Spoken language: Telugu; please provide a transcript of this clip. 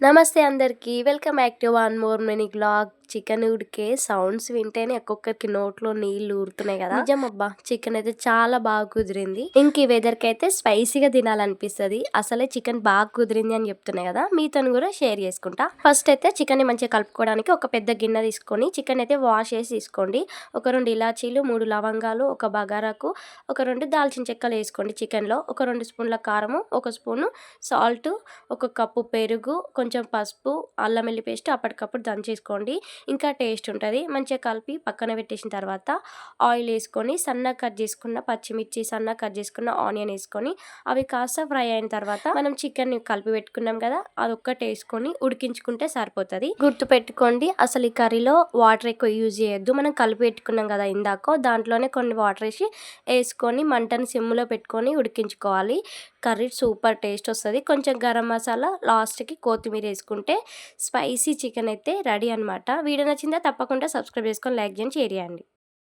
నమస్తే అందరికీ. Welcome back to one more many blog chicken ఉడికే సౌండ్స్ వింటేనే ఒక్కొక్కరికి నోట్లో నీళ్ళు ఊరుతున్నాయి కదా. నిజం అబ్బా చికెన్ అయితే చాలా బాగా కుదిరింది. ఇంక ఈ వెదర్కి అయితే స్పైసీగా తినాలనిపిస్తుంది. అసలే చికెన్ బాగా కుదిరింది అని చెప్తున్నాయి కదా. మీతో కూడా షేర్ చేసుకుంటా. ఫస్ట్ అయితే చికెన్ని మంచిగా కలుపుకోవడానికి ఒక పెద్ద గిన్నె తీసుకొని చికెన్ అయితే వాష్ చేసి తీసుకోండి. ఒక రెండు ఇలాచీలు మూడు లవంగాలు ఒక బగారాకు ఒక రెండు దాల్చిన చెక్కలు వేసుకోండి చికెన్లో ఒక రెండు స్పూన్ల కారము ఒక స్పూను సాల్ట్ ఒక కప్పు పెరుగు కొంచెం కొంచెం పసుపు అల్లం వెల్లి పేస్ట్ అప్పటికప్పుడు దంచేసుకోండి ఇంకా టేస్ట్ ఉంటుంది. మంచిగా కలిపి పక్కన పెట్టేసిన తర్వాత ఆయిల్ వేసుకొని సన్నగా కట్ చేసుకున్న పచ్చిమిర్చి సన్నగా కట్ చేసుకున్న ఆనియన్ వేసుకొని అవి కాస్త ఫ్రై అయిన తర్వాత మనం చికెన్ కలిపి పెట్టుకున్నాం కదా అది ఒక్కటి వేసుకొని ఉడికించుకుంటే సరిపోతుంది. గుర్తు పెట్టుకోండి అసలు ఈ కర్రీలో వాటర్ ఎక్కువ యూజ్ చేయొద్దు. మనం కలిపి పెట్టుకున్నాం కదా ఇందాక దాంట్లోనే కొన్ని వాటర్ వేసి వేసుకొని మంటను సిమ్లో పెట్టుకొని ఉడికించుకోవాలి. కర్రీ సూపర్ టేస్ట్ వస్తుంది. కొంచెం గరం మసాలా లాస్ట్కి కొత్తిమీర కొత్తిమీర వేసుకుంటే స్పైసీ చికెన్ అయితే రెడీ అనమాట వీడియో నచ్చిందా తప్పకుండా సబ్స్క్రైబ్ చేసుకొని లైక్ చేయండి షేర్ చేయండి.